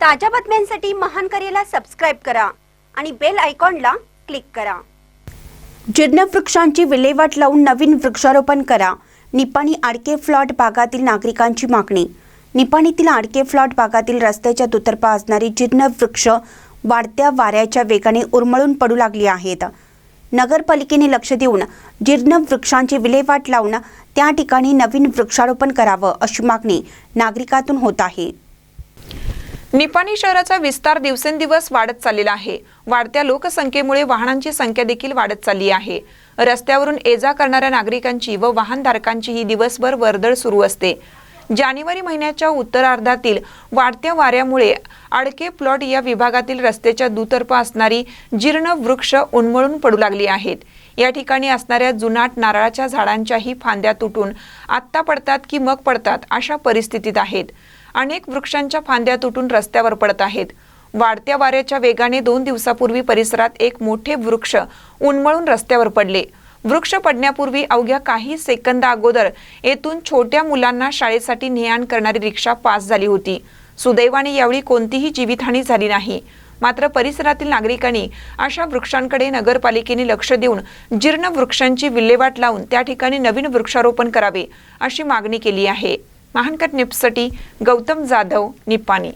ताज्या बातम्यांसाठी महान करेला सबस्क्राईब करा आणि बेल आयकॉनला क्लिक करा. जीर्ण वृक्षांची विल्हेवाट लावून नवीन वृक्षारोपण करा. निपाणी आडके फ्लॉट भागातील नागरिकांची मागणी. निपाणीतील आडके फ्लॉट भागातील रस्त्याच्या दुतर्फा असणारी जीर्ण वृक्ष वाढत्या वाऱ्याच्या वेगाने उरमळून पडू लागली आहेत. नगरपालिकेने लक्ष देऊन जीर्ण वृक्षांची विल्हेवाट लावून त्या ठिकाणी नवीन वृक्षारोपण करावं अशी मागणी नागरिकातून होत आहे. निपाणी शहराचा विस्तार दिवसेंदिवस वाढत चाललेला आहे. वाढत्या लोकसंख्येमुळे वाहनांची संख्या देखील वाढत चालली आहे. रस्त्यावरून ये जा करणाऱ्या नागरिकांची व वाहनधारकांची ही दिवसभर वर्दळ सुरू असते. जानेवारी महिन्याच्या उत्तरार्धातील वाढत्या वाऱ्यामुळे आडके प्लॉट या विभागातील रस्त्याच्या दुतर्फा असणारी जीर्ण वृक्ष उन्मळून पडू लागली आहेत. या ठिकाणी असणाऱ्या जुनाट नारळाच्या झाडांच्याही फांद्या तुटून आत्ता पडतात की मग पडतात अशा परिस्थितीत आहेत. अनेक वृक्षांच्या फांद्या तुटून रस्त्यावर पडत आहेत. वाढत्या वाऱ्याच्या वेगाने दोन दिवसापूर्वी परिसरात एक मोठे वृक्ष उन्मळून रस्त्यावर पडले. वृक्ष पडण्यापूर्वी अवघ्या काही सेकंद अगोदर येथून छोट्या मुलांना शाळेसाठी ने आण करणारी रिक्षा पास झाली होती. सुदैवाने यावेळी कोणतीही जीवितहानी झाली नाही. मात्र परिसरातील नागरिकांनी अशा वृक्षांकडे नगरपालिकेने लक्ष देऊन जीर्ण वृक्षांची विल्हेवाट लावून त्या ठिकाणी नवीन वृक्षारोपण करावे अशी मागणी केली आहे. महानकट निप्ससाठी गौतम जाधव निपाणी.